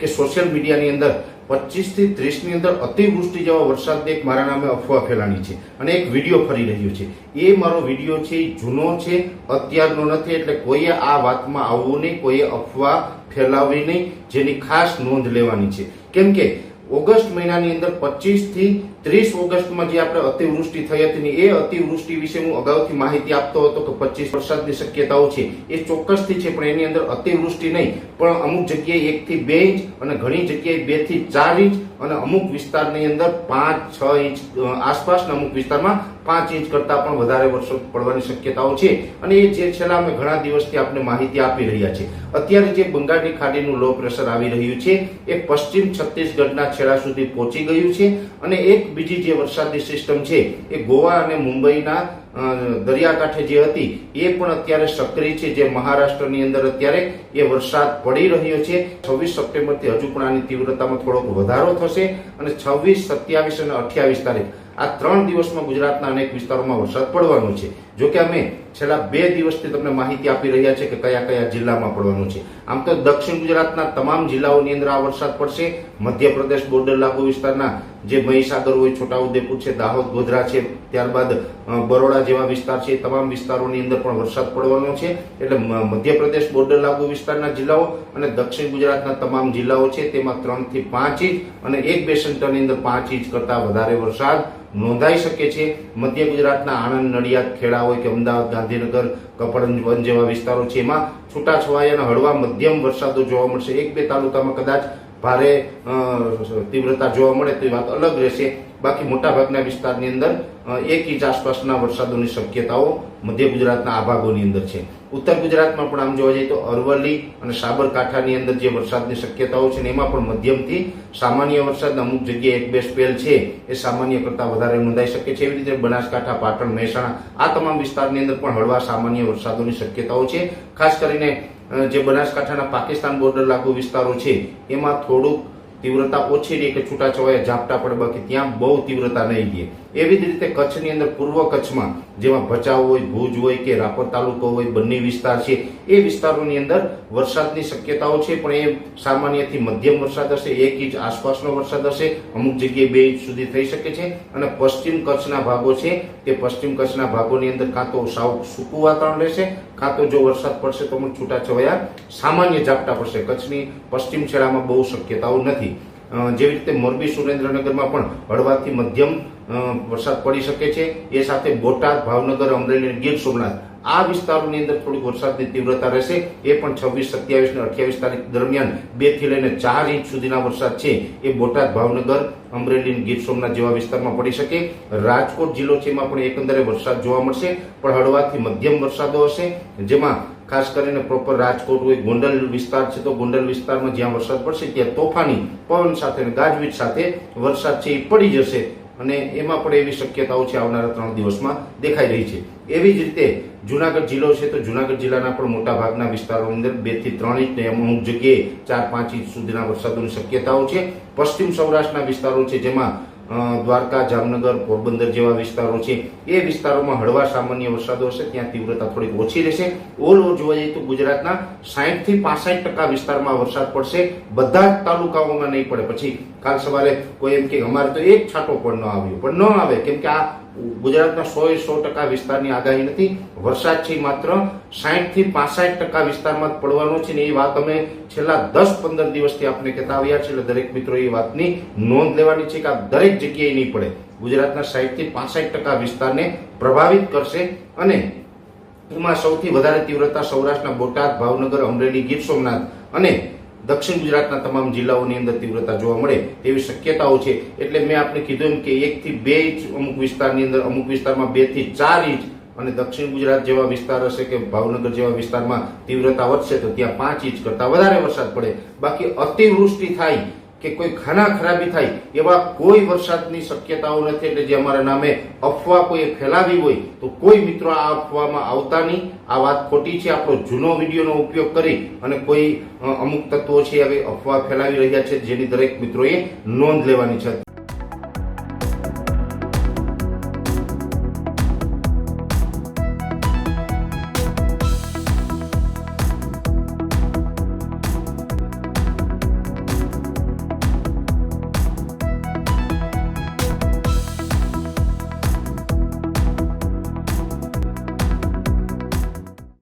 કે સોશિયલ મીડિયાની અંદર પચીસથી ત્રીસની અંદર અતિવૃષ્ટિ જેવા વરસાદ એક મારા નામે અફવા ફેલાણી છે અને એક વીડિયો ફરી રહ્યો છે. એ મારો વીડિયો છે જૂનો છે, અત્યારનો નથી, એટલે કોઈએ આ વાતમાં આવવું નહીં, કોઈએ અફવા ફેલાવવી નહીં, જેની ખાસ નોંધ લેવાની છે. કેમ કે ઓગસ્ટ મહિનાની અંદર પચીસથી ત્રીસ ઓગસ્ટમાં જે આપણે અતિવૃષ્ટિ થઈ હતી એ અતિવૃષ્ટિ વિશે હું અગાઉથી માહિતી આપતો હતો કે પચીસ વરસાદની શક્યતાઓ છે. એ ચોક્કસથી છે, પણ એની અંદર અતિવૃષ્ટિ નહીં. પણ અમુક જગ્યાએ એક થી બે ઇંચ અને ઘણી જગ્યાએ બેથી ચાર ઇંચ અને અમુક વિસ્તારની અંદર પાંચ, છ ઇંચ આસપાસના અમુક વિસ્તારમાં પાંચ ઇંચ કરતા પણ વધારે વરસાદ પડવાની શક્યતાઓ છે. અને એ જે છેલ્લા અમે ઘણા દિવસથી આપને માહિતી આપી રહ્યા છે અત્યારે જે બંગાળની ખાડીનું લો પ્રેશર આવી રહ્યું છે, એ પશ્ચિમ છત્તીસગઢના છેડા સુધી પહોંચી ગયું છે અને એક બીજી જે વરસાદની સિસ્ટમ છે, એ ગોવા અને મુંબઈના દરિયાકાંઠે જે હતી, એ પણ અત્યારે સક્રિય છે. જે મહારાષ્ટ્રની અંદર અત્યારે એ વરસાદ પડી રહ્યો છે. છવ્વીસ સપ્ટેમ્બરથી હજુ પણ આની તીવ્રતામાં થોડોક વધારો થશે અને છવ્વીસ, સત્યાવીસ અને અઠ્યાવીસ તારીખ, આ ત્રણ દિવસમાં ગુજરાતના અનેક વિસ્તારોમાં વરસાદ પડવાનો છે. જો કે અમે છેલ્લા બે દિવસથી તમને માહિતી આપી રહ્યા છે કે કયા કયા જિલ્લામાં પડવાનું છે. આમ તો દક્ષિણ ગુજરાતના તમામ જિલ્લાઓની અંદર આ વરસાદ પડશે. મધ્યપ્રદેશ બોર્ડર લાગુ વિસ્તારના જે મહીસાગર હોય, છોટાઉદેપુર છે, દાહોદ, ગોધરા છે, ત્યારબાદ બરોડા જેવા વિસ્તાર છે. તમામ વિસ્તારોની અંદર પણ વરસાદ પડવાનો છે. એટલે મધ્યપ્રદેશ બોર્ડર લાગુ વિસ્તારના જિલ્લાઓ અને દક્ષિણ ગુજરાતના તમામ જિલ્લાઓ છે. તેમાં ત્રણથી પાંચ ઇંચ અને એક બે સેન્ટરની અંદર પાંચ ઇંચ કરતા વધારે વરસાદ નોંધાઈ શકે છે. મધ્ય ગુજરાતના આણંદ, નડિયાદ ખેડા હોય કે અમદાવાદ, ગાંધીનગર કપડવન જેવા વિસ્તારો છે. એમાં છૂટાછવાયા અને હળવા મધ્યમ વરસાદો જોવા મળશે. એક બે તાલુકામાં કદાચ ભારે તીવ્રતા જોવા મળે તો એ વાત અલગ રહેશે. બાકી મોટાભાગના વિસ્તારની અંદર એક ઇંચ આસપાસના વરસાદોની શક્યતાઓ મધ્ય ગુજરાતના આ ભાગોની અંદર છે. ઉત્તર ગુજરાતમાં પણ આમ જોવા જઈએ તો અરવલ્લી અને સાબરકાંઠાની અંદર જે વરસાદની શક્યતાઓ છે ને એમાં પણ મધ્યમથી સામાન્ય વરસાદ, અમુક જગ્યાએ એક બે સ્પેલ છે, એ સામાન્ય કરતાં વધારે નોંધાઈ શકે છે. એવી રીતે બનાસકાંઠા, પાટણ, મહેસાણા આ તમામ વિસ્તારની અંદર પણ હળવા સામાન્ય વરસાદોની શક્યતાઓ છે. ખાસ કરીને જે બનાસકાંઠાના પાકિસ્તાન બોર્ડર લાગુ વિસ્તારો છે, એમાં થોડુંક તીવ્રતા ઓછી રહી કે છૂટાછવાયા ઝાપટા પડે, બાકી ત્યાં બહુ તીવ્રતા નહીં રહે. એવી જ રીતે કચ્છની અંદર પૂર્વ કચ્છમાં જેમાં ભચાઉ હોય, ભુજ હોય કે રાપર તાલુકો હોય, બંને વિસ્તાર છે, એ વિસ્તારોની અંદર વરસાદની શક્યતાઓ છે, પણ એ સામાન્યથી મધ્યમ વરસાદ હશે, એક ઇંચ આસપાસનો વરસાદ હશે, અમુક જગ્યાએ બે ઇંચ સુધી થઈ શકે છે, અને પશ્ચિમ કચ્છના ભાગો છે, તે પશ્ચિમ કચ્છના ભાગોની અંદર કાં તો સાવ સૂકું વાતાવરણ રહેશે, કાં તો જો વરસાદ પડશે તો પણ છૂટાછવાયા સામાન્ય ઝાપટા પડશે. કચ્છની પશ્ચિમ છેડામાં બહુ શક્યતાઓ નથી. જેવી રીતે મોરબી સુરેન્દ્રનગરમાં પણ હળવાથી મધ્યમ વરસાદ પડી શકે છે. એ સાથે બોટાદ, ભાવનગર, અમરેલી ગીર સોમનાથ આ વિસ્તારોની અંદર થોડીક વરસાદની તીવ્રતા રહેશે. એ પણ છવ્વીસ, સત્યાવીસ ને અઠ્યાવીસ તારીખ દરમિયાન બેથી લઈને ચાર ઇંચ સુધીના વરસાદ છે. એ બોટાદ, ભાવનગર, અમરેલી ગીર સોમનાથ જેવા વિસ્તારમાં પડી શકે. રાજકોટ જિલ્લો છે એમાં પણ એકંદરે વરસાદ જોવા મળશે. પણ હળવાથી મધ્યમ વરસાદો હશે. જેમાં ખાસ કરીને પ્રોપર રાજકોટ હોય, ગોંડલ વિસ્તાર છે તો ગોંડલ વિસ્તારમાં જ્યાં વરસાદ પડશે, ત્યાં તોફાની, પવન સાથે ગાજવીજ સાથે વરસાદ છે એ પડી જશે. અને એમાં પણ એવી શક્યતાઓ છે આવનારા ત્રણ દિવસમાં દેખાઈ રહી છે. એવી જ રીતે જુનાગઢ જિલ્લો છે તો જુનાગઢ જિલ્લાના પણ મોટા ભાગના વિસ્તારોની અંદર બેથી ત્રણ ઇંચ ને અમુક જગ્યાએ ચાર પાંચ ઇંચ સુધીના વરસાદોની શક્યતાઓ છે. પશ્ચિમ સૌરાષ્ટ્રના વિસ્તારો છે જેમાં દ્વારકા, જામનગર, પોરબંદર જેવા વિસ્તારો છે. એ વિસ્તારોમાં હળવા સામાન્ય વરસાદો હશે, ત્યાં તીવ્રતા થોડીક ઓછી રહેશે. ઓલ ઓવર જોવા જઈએ તો ગુજરાતના સાહીઠથી પાસઠ ટકા વિસ્તારમાં વરસાદ પડશે. બધા જ તાલુકાઓમાં નહીં પડે. પછી કાલ સવારે કોઈ એમ કે અમારે તો એક છાંટો પણ ન આવ્યો. પણ ન આવે, કેમ કે આ ગુજરાતના સો એ સો ટકા વિસ્તારની આગાહી નથી. વરસાદ છે માત્ર સાહીઠથી પાસઠ ટકા વિસ્તારમાં જ પડવાનો છે ને એ વાત અમે છેલ્લા દસ પંદર દિવસથી આપને કહેતા આવ્યા છે એટલે દરેક મિત્રો એ વાતની નોંધ લેવાની છે કે આ દરેક જગ્યાએ નહીં પડે. ગુજરાતના સાહીઠથી પાસઠ ટકા વિસ્તારને પ્રભાવિત કરશે અને એમાં સૌથી વધારે તીવ્રતા સૌરાષ્ટ્રના બોટાદ, ભાવનગર, અમરેલી, ગીર સોમનાથ અને દક્ષિણ ગુજરાતના તમામ જિલ્લાઓની અંદર તીવ્રતા જોવા મળે તેવી શક્યતાઓ છે. એટલે મેં આપને કીધું એમ કે એક થી બે ઇંચ અમુક વિસ્તારની અંદર, અમુક વિસ્તારમાં બેથી ચાર ઇંચ અને દક્ષિણ ગુજરાત જેવા વિસ્તાર હશે કે ભાવનગર જેવા વિસ્તારમાં તીવ્રતા વધશે તો ત્યાં પાંચ ઇંચ કરતા વધારે વરસાદ પડે. બાકી અતિવૃષ્ટિ થાય કે કોઈ ખાના ખરાબી થાય એવા કોઈ વરસાદની શક્યતાઓ નથી. એટલે જે અમારા નામે અફવા કોઈ ફેલાવી હોય તો કોઈ મિત્રો આ અફવામાં આવતા નહીં. આ વાત ખોટી છે. આપણો જૂનો વિડીયોનો ઉપયોગ કરી અને કોઈ અમુક તત્વો છે હવે અફવા ફેલાવી રહ્યા છે જેની દરેક મિત્રોએ નોંધ લેવાની છે.